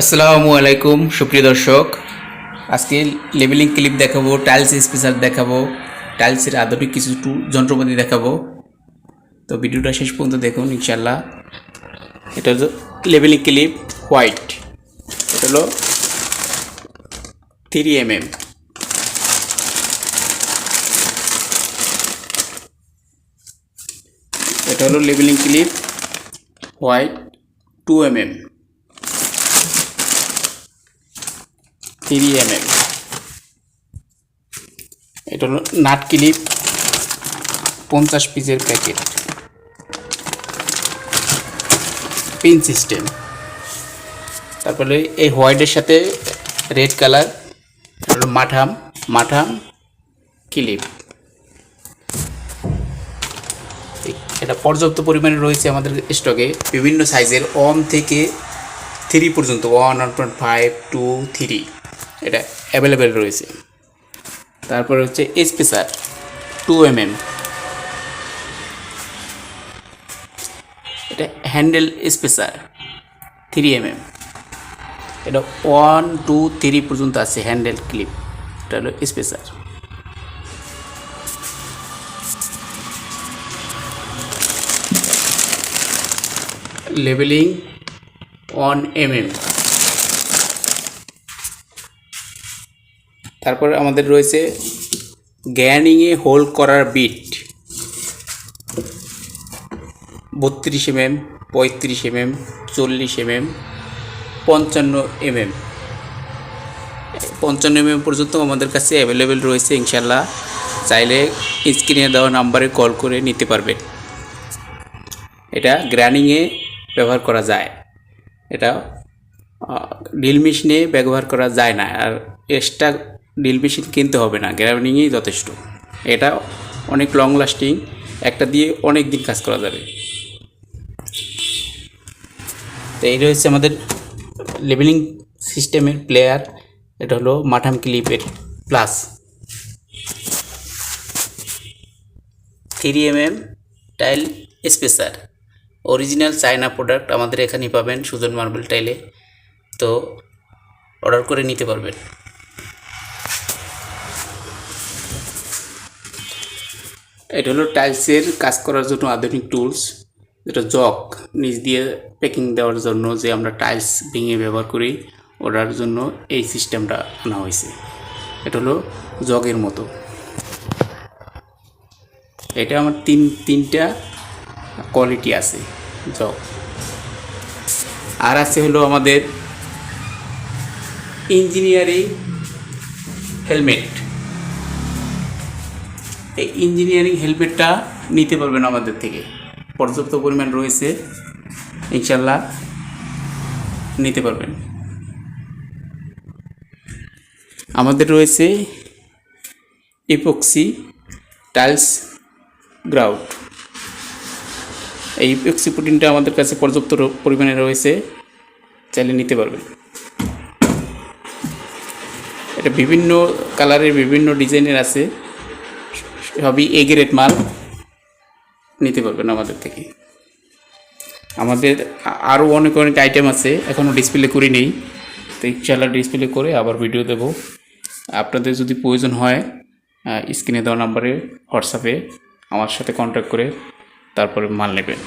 আসসালামু আলাইকুম, সুপ্রিয় দর্শক। আজকে লেবেলিং ক্লিপ দেখাবো টাইলস স্পেশাল দেখাবো টাইলসের আধুনিক কিছু যন্ত্রপাতি দেখাবো। তো ভিডিওটা শেষ পর্যন্ত দেখুন ইনশাল্লাহ এটা হলো লেবেলিং ক্লিপ হোয়াইট এটা হলো থ্রি এম এম এটা হলো labelling clip white two M M three M M এটা হলো নাট ক্লিপ পঞ্চাশ পিসের প্যাকেট। Pin system. তারপরে এই হোয়াইটের সাথে রেড কালার হলো মাঠাম মাঠাম, ক্লিপ। এটা পর্যাপ্ত পরিমাণে রয়েছে আমাদের স্টকে বিভিন্ন সাইজের ওয়ান থেকে থ্রি পর্যন্ত, one one point five, two, three. এটা অ্যাভেলেবেল রয়েছে। তারপরে হচ্ছে স্পেসার টু এম এম এটা handle spacer three M M এটা ওয়ান টু থ্রি পর্যন্ত আছে হ্যান্ডেল ক্লিপ এটা হলো spacer labelling one M M তারপর আমাদের রয়েছে গ্যানিংয়ে হোল্ড করার বিট। বত্রিশ এমএম, পঁয়ত্রিশ এমএম, চল্লিশ এমএম, পঞ্চান্ন এমএম। পঞ্চান্ন এমএম পর্যন্ত আমাদের কাছে অ্যাভেলেবেল রয়েছে ইনশাল্লাহ চাইলে স্ক্রিনে দেওয়া নাম্বারে কল করে নিতে পারবেন। এটা গ্রানিংয়ে ব্যবহার করা যায়। এটা ড্রিল মেশিনে ব্যবহার করা যায় না। আর এক্সট্রা ড্রিল মেশিন কিনতে হবে না গ্রাইন্ডিংয়েই যথেষ্ট। এটা অনেক লং লাস্টিং একটা দিয়ে অনেক দিন কাজ করা যাবে। তো এই রয়েছে আমাদের লেবেলিং সিস্টেমের প্লেয়ার এটা হলো মাঠাম ক্লিপের plus three M M tile spacer original China product আমাদের এখানেই পাবেন, সুজন মার্বেল টাইলে তো অর্ডার করে নিতে পারবেন। এটা হলো টাইলসের কাজ করার জন্য আধুনিক টুলস যেটা জক নিচ দিয়ে প্যাকিং দেওয়ার জন্য যে আমরা টাইলস ভেঙে ব্যবহার করি, ওটার জন্য এই সিস্টেমটা আনা হয়েছে। এটা হলো জগের মতো। এটা আমার তিন, তিনটা কোয়ালিটি আছে, জগ। আর আছে হলো আমাদের ইঞ্জিনিয়ারিং হেলমেট এই ইঞ্জিনিয়ারিং হেলমেটটা নিতে পারবেন আমাদের থেকে। পর্যাপ্ত পরিমাণ রয়েছে, ইনশাল্লাহ নিতে পারবেন। আমাদের রয়েছে ইপক্সি টাইলস গ্রাউট এই ইপক্সি প্রোটিনটা আমাদের কাছে পর্যাপ্ত পরিমাণে রয়েছে, চাইলে নিতে পারবেন। এটা বিভিন্ন কালারের বিভিন্ন ডিজাইনের আছে। সবই এ গ্রেড মাল নিতে পারবেন আমাদের থেকে। আমাদের আরও অনেক অনেক আইটেম আছে এখনও ডিসপ্লে করি নেই। তো ইনশাল্লাহ ডিসপ্লে করে আবার ভিডিও দেব। আপনাদের যদি প্রয়োজন হয় স্ক্রিনে দেওয়া নাম্বারে হোয়াটসঅ্যাপে আমার সাথে কন্ট্যাক্ট করে তারপরে মাল নেবেন।